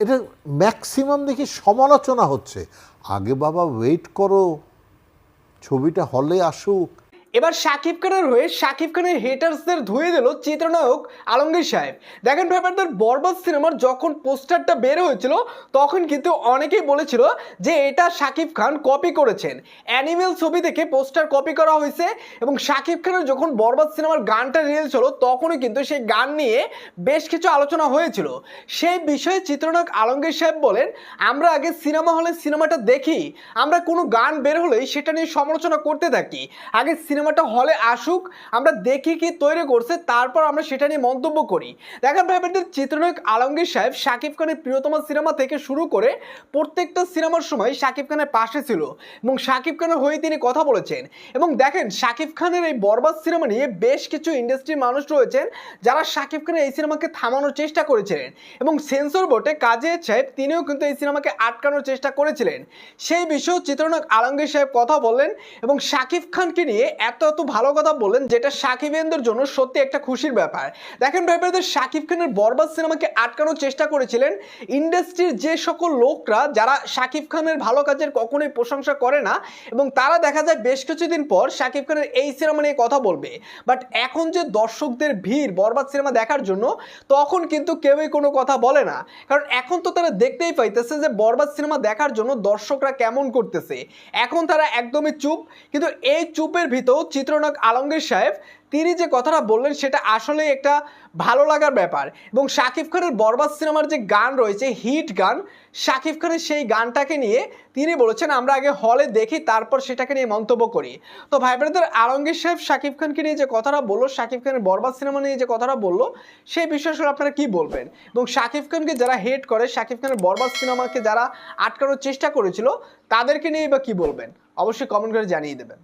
এটা ম্যাক্সিমাম দেখি সমালোচনা হচ্ছে। আগে বাবা ওয়েট করো ছবিটা হলে আসুক। এবার শাকিব খানের হয়ে শাকিব খানের হেটার্সদের ধুয়ে দিল চিত্রনায়ক আলমগীর সাহেব। দেখেন ব্যাপারদের বরবাদ সিনেমার যখন পোস্টারটা বের হয়েছিল, তখন কিন্তু অনেকেই বলেছিল যে এটা শাকিব খান কপি করেছেন। অ্যানিমেল ছবি থেকে পোস্টার কপি করা হয়েছে এবং শাকিব খানের যখন বরবাদ সিনেমার গানটা রিলিজ হলো, তখনই কিন্তু সেই গান নিয়ে বেশ কিছু আলোচনা হয়েছিল। সেই বিষয়ে চিত্রনায়ক আলমগীর সাহেব বলেন, আমরা আগে সিনেমা হলে সিনেমাটা দেখি, আমরা কোনো গান বের হলেই সেটা নিয়ে সমালোচনা করতে থাকি। আগে সিনেমাটা হলে আসুক, আমরা দেখি কি তৈরি করছে, তারপর আমরা সেটা নিয়ে মন্তব্য করি। দেখেন ভাইবেনদের চিত্রনায়ক আলমগীর সাহেব শাকিব খানের প্রিয়তম সিনেমা থেকে শুরু করে প্রত্যেকটা সিনেমার সময় শাকিব খানের পাশে ছিল এবং শাকিব খানের হয়ে তিনি কথা বলেছেন। এবং দেখেন, শাকিব খানের এই বরবাদ সিনেমা নিয়ে বেশ কিছু ইন্ডাস্ট্রির মানুষ রয়েছেন যারা শাকিব খানের এই সিনেমাকে থামানোর চেষ্টা করেছিলেন এবং সেন্সর বোর্ডে কাজে সাহেব তিনিও কিন্তু এই সিনেমাকে আটকানোর চেষ্টা করেছিলেন। সেই বিষয়েও চিত্রনায়ক আলমগীর সাহেব কথা বললেন এবং শাকিব খানকে নিয়ে এত এত ভালো কথা বললেন যেটা শাকিবেনদের জন্য সত্যি একটা খুশির ব্যাপার। দেখেন ব্যাপারে শাকিব খানের বরবাদ সিনেমাকে আটকানোর চেষ্টা করেছিলেন ইন্ডাস্ট্রির যে সকল লোকরা যারা শাকিব খানের ভালো কাজের কখনোই প্রশংসা করে না এবং তারা দেখা যায় বেশ কিছুদিন পর শাকিব খানের এই সিনেমা নিয়ে কথা বলবে। বাট এখন যে দর্শকদের ভিড় বরবাদ সিনেমা দেখার জন্য, তখন কিন্তু কেউই কোনো কথা বলে না। কারণ এখন তো তারা দেখতেই পাইতেছে যে বরবাদ সিনেমা দেখার জন্য দর্শকরা কেমন করতেছে। এখন তারা একদমই চুপ, কিন্তু এই চুপের ভিতর চিত্রনায়ক আলমগীর সাহেব, তিনি যে কথাটা বললেন সেটা আসলেই একটা ভালো লাগার ব্যাপার। এবং শাকিব খানের বরবাদ সিনেমার যে গান রয়েছে, হিট গান, শাকিব খানের সেই গানটাকে নিয়ে তিনি বলেছেন, আমরা আগে হলে দেখি, তারপর সেটাকে নিয়ে মন্তব্য করি। তো ভাই ব্রাদার, আলমগীর সাহেব শাকিব খানকে নিয়ে যে কথাটা বলল, শাকিব খানের বরবাদ সিনেমা নিয়ে যে কথাটা বলল, সেই বিষয়ে আসলে আপনারা কি বলবেন? এবং শাকিব খানকে যারা হেট করে, শাকিব খানের বরবাদ সিনেমাকে যারা আটকানোর চেষ্টা করেছিল, তাদেরকে নিয়ে বা কি বলবেন? অবশ্যই কমেন্ট করে জানিয়ে দেবেন।